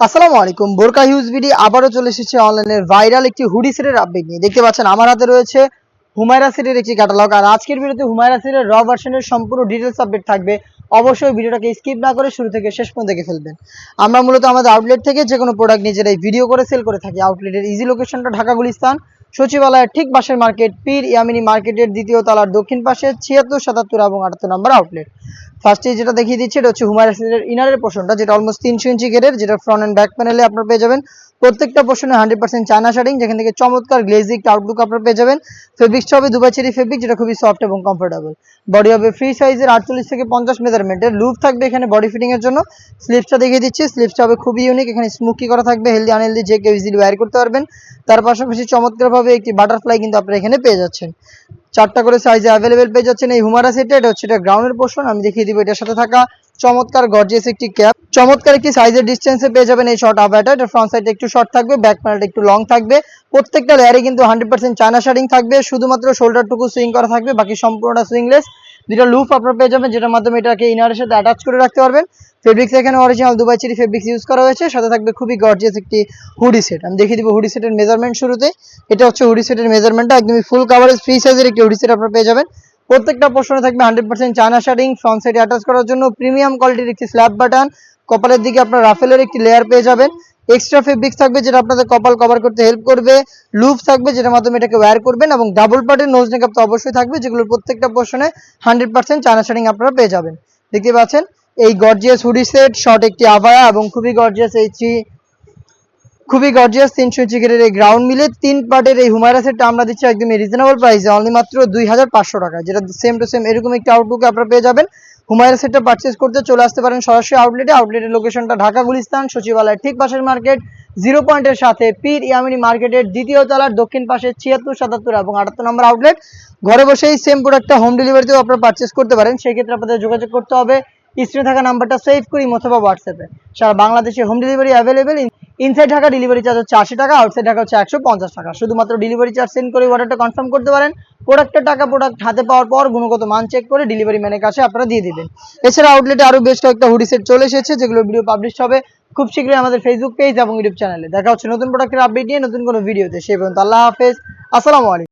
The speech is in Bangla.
আসসালামু আলাইকুম। বোরকা হিউজ ভিডি আবারও চলে এসেছে অনলাইনের ভাইরাল একটি হুডি সেটের আপডেট নিয়ে। দেখতে পাচ্ছেন, আমার হাতে রয়েছে হুমায়রা সেটের একটি ক্যাটালগ আর আজকের ভিডিওতে হুমায়রা সেটের র ভার্সনের সম্পূর্ণ ডিটেলস আপডেট থাকবে। অবশ্যই ভিডিওটাকে স্কিপ না করে শুরু থেকে শেষ পর্যন্ত দেখে ফেলবেন। আমরা মূলত আমাদের আউটলেট থেকে যে কোনো প্রোডাক্ট নিজেরাই ভিডিও করে সেল করে থাকি। আউটলেটের ইজি লোকেশনটা ঢাকা গুলিস্তান সচিবালয়ের ঠিক পাশের মার্কেট, পীর ইয়ামিনী মার্কেটের দ্বিতীয় তলার দক্ষিণ পাশে ছিয়াত্তর, সাতাত্তর এবং আটাত্তর নম্বর আউটলেট। ফার্স্টে যেটা দেখিয়ে দিচ্ছে, এটা হচ্ছে হুমায়ুন সিলের ইনারের পোর্শনটা যেটা অলমোস্ট তিনশো ইঞ্চি গেটের যেটা ফ্রন্ট অ্যান্ড ব্যাক প্যানেলে আপনার পেয়ে যাবেন। প্রত্যেকটা পোর্শনে হান্ড্রেড পার্সেন্ট চায়না শাড়িং যেখান থেকে চমৎকার গ্লেজিক আউটলুক আপনারা পেয়ে যাবেন। ফেব্রিক্সটা হবে দুবাই ফেব্রিক যেটা খুবই সফট এবং কমফোর্টেবল বডি হবে ফ্রি সাইজের আটচল্লিশ থেকে পঞ্চাশ মেজারমেন্টের লুপ থাকবে এখানে বডি ফিটিং এর জন্য। স্লিপসটা দেখিয়ে দিচ্ছি। স্লিপসটা হবে খুবই ইউনিক এখানে স্মুকি করা থাকবে হেলদি আনহেলদি যে কেউ ইজিলি ওয়্যার করতে পারবেন। তার পাশাপাশি চমৎকারভাবে একটি বাটারফ্লাই কিন্তু আপনারা এখানে পেয়ে যাচ্ছেন। চারটা করে সাইজে অ্যাভেলেবেল পেয়ে যাচ্ছেন। এই হুমারা সেটে এটা হচ্ছে এটা গ্রাউন্ডের পোর্শন আমি দেখিয়ে দিব এটার সাথে থাকা। চমৎকার গর্জিয়াস একটি ক্যাপ চমৎকার একটি সাইজের ডিস্টেন্সে পেয়ে যাবেন এই শর্ট আবাটা এটা ফ্রন্ট সাইডে একটু শর্ট থাকবে ব্যাক প্যানেলটা একটু লং থাকবে। প্রত্যেকটা লেয়ারে কিন্তু হান্ড্রেড পার্সেন্ট চায়না শাড়িং থাকবে। শুধুমাত্র শোল্ডারটুকু সুইং করা থাকবে, বাকি সম্পূর্ণটা সুইংলেস দুটো লুপ আপনারা পেয়ে যাবেন, যেটার মাধ্যমে এটাকে ইনারের সাথে অ্যাটাচ করে রাখতে পারবেন। ফেব্রিক্স এখানে অরিজিনাল দুবাই চিরি ফেব্রিক্স ইউজ করা হয়েছে। সাথে থাকবে খুবই গর্জিয়াস একটি হুডি সেট আমি দেখিয়ে দিব হুডি সেটের মেজারমেন্ট শুরুতে। এটা হচ্ছে হুডি সেটের মেজারমেন্টটা একদমই ফুল কাভারেজ ফ্রি সাইজের একটি হুডি সেট আপনারা পেয়ে যাবেন। প্রত্যেকটা পোর্শনে থাকবে হান্ড্রেড পার্সেন্ট চায়না শাড়িং ফ্রন্ট সাইডে অ্যাটাচ করার জন্য প্রিমিয়াম কোয়ালিটির একটি স্ল্যাব বাটন কপালের দিকে আপনার রাফেলের একটি লেয়ার পেয়ে যাবেন। এক্সট্রা ফেব্রিক্স থাকবে যেটা আপনাদের কপাল কভার করতে হেল্প করবে। লুপ থাকবে যেটার মাধ্যমে এটাকে ওয়্যার করবেন এবং ডাবল পার্টের নোজ নেকআপ তো অবশ্যই থাকবে, যেগুলোর প্রত্যেকটা পোর্শনে হান্ড্রেড পার্সেন্ট চায়না শাড়িং আপনারা পেয়ে যাবেন। দেখতে পাচ্ছেন? এই গর্জিয়াস হুডি সেট শর্ট একটি আভায়া এবং খুবই গর্জিয়াস এই থ্রি খুবই গর্জিয়াস তিনশো চিকেটের এই গ্রাউন্ড মিলে তিন পার্টের এই হুমায়রা সেটটা আমরা দিচ্ছি একদমই রিজনেবল প্রাইসে অনলি মাত্র দুই হাজার পাঁচশো টাকা, যেটা সেম টু সেম এরকম একটি আউটলুক আপনারা পেয়ে যাবেন। হুমায়রা সেটটা পারচেস করতে চলে আসতে পারেন সরাসরি আউটলেটে আউটলেটের লোকেশনটা ঢাকা গুলিস্তান, সচিবালয়ের ঠিক পাশের মার্কেট জিরো পয়েন্টের সাথে পীর ইয়ামিনী মার্কেটের দ্বিতীয় তলার দক্ষিণ পাশে ছিয়াত্তর, সাতাত্তর এবং আটাত্তর নম্বর আউটলেট ঘরে বসেই সেম প্রোডাক্টটা হোম ডেলিভারিতেও আপনারা পারচেস করতে পারেন, সেই ক্ষেত্রে আপনাদের যোগাযোগ করতে হবে। স্ক্রিনে থাকা নাম্বারটা সেভ করি অথবা হোয়াটসঅ্যাপে সারা বাংলাদেশে home delivery available inside Dhaka delivery charge হচ্ছে আশি টাকা আউটসাইড ঢাকা হচ্ছে একশো পঞ্চাশ টাকা। শুধুমাত্র ডেলিভারি চার্জ সেন্ড করে অর্ডারটা কনফার্ম করতে পারেন। প্রোডাক্টের টাকা প্রোডাক্ট হাতে পাওয়ার পর গুণগত মান চেক করে ডেলিভারি ম্যানের কাছে আপনারা দিয়ে দিবেন। এছাড়া আউটলেটে আরও বেশ কয়েকটা হুডি সেট চলে এসেছে, যেগুলো ভিডিও পাবলিশ হবে খুব শীঘ্রই আমাদের ফেসবুক পেজ এবং ইউটিউব চ্যানেলে দেখা হচ্ছে নতুন প্রোডাক্টের আপডেট নিয়ে নতুন কোনো ভিডিওতে সেই পর্যন্ত আল্লাহ হাফেজ। আসসালামু আলাইকুম।